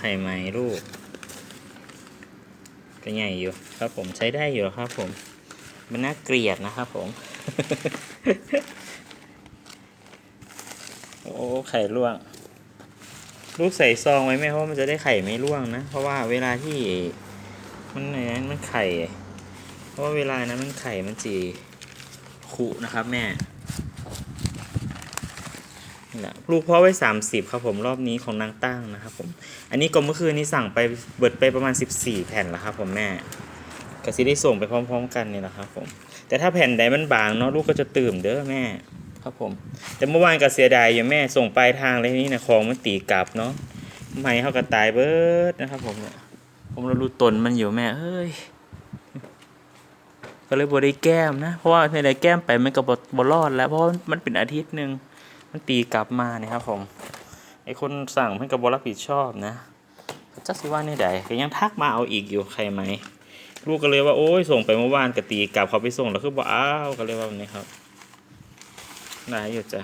ไข่ไหมลูกก็ใหญ่อยู่ครับผมใช้ได้อยู่ครับผม มันน่าเกลียดนะครับผม โอ้ไข่ร่วง ลูกใส่ซองไว้ไหมเพราะมันจะได้ไข่ไม่ร่วงนะ เพราะว่าเวลาที่มันไรนั้นมันไข่ เพราะว่าเวลานั้นมันไข่มันจีขุนะครับแม่ นี่แหละลูกเพาะไว้ 30 ครับผมรอบนี้ของนางตั้งนะครับผม อันนี้ก็เมื่อคืนนี้สั่งไปเบิดไปประมาณ 14 แผ่นแล้วครับผมแม่ก็สิได้ส่งไปพร้อม ๆ กันนี่แหละครับผมแต่ถ้าแผ่นใดมันบางเนาะลูกก็จะตื่มเด้อแม่ครับผม แต่เมื่อวานก็เสียดายอยู่แม่ส่งปลายทางเลยนี่นะของมันตีกลับเนาะไม่เขาก็ตายเบิดนะครับผมเนี่ยผมเรารู้ตนมันอยู่แม่เอ้ยก็เลยบได้แก้มนะ เพราะว่าในใดแก้มไปมันก็บบรอดแล้ว เพราะมันเป็นอาทิตย์หนึ่ง มันตีกลับมาเนี่ยครับผมไอคนสั่งมันก็บรับผิดชอบนะจักสิว่าในใดก็ยังทักมาเอาอีกอยู่ใครไหมลูกก็เลยว่าโอ้ยส่งไปเมื่อวานก็ตีกลับเขาไปส่งแล้วคือบอกอ้าวก็เลยว่าแบบนี้ครับนายอยู่จ้ะ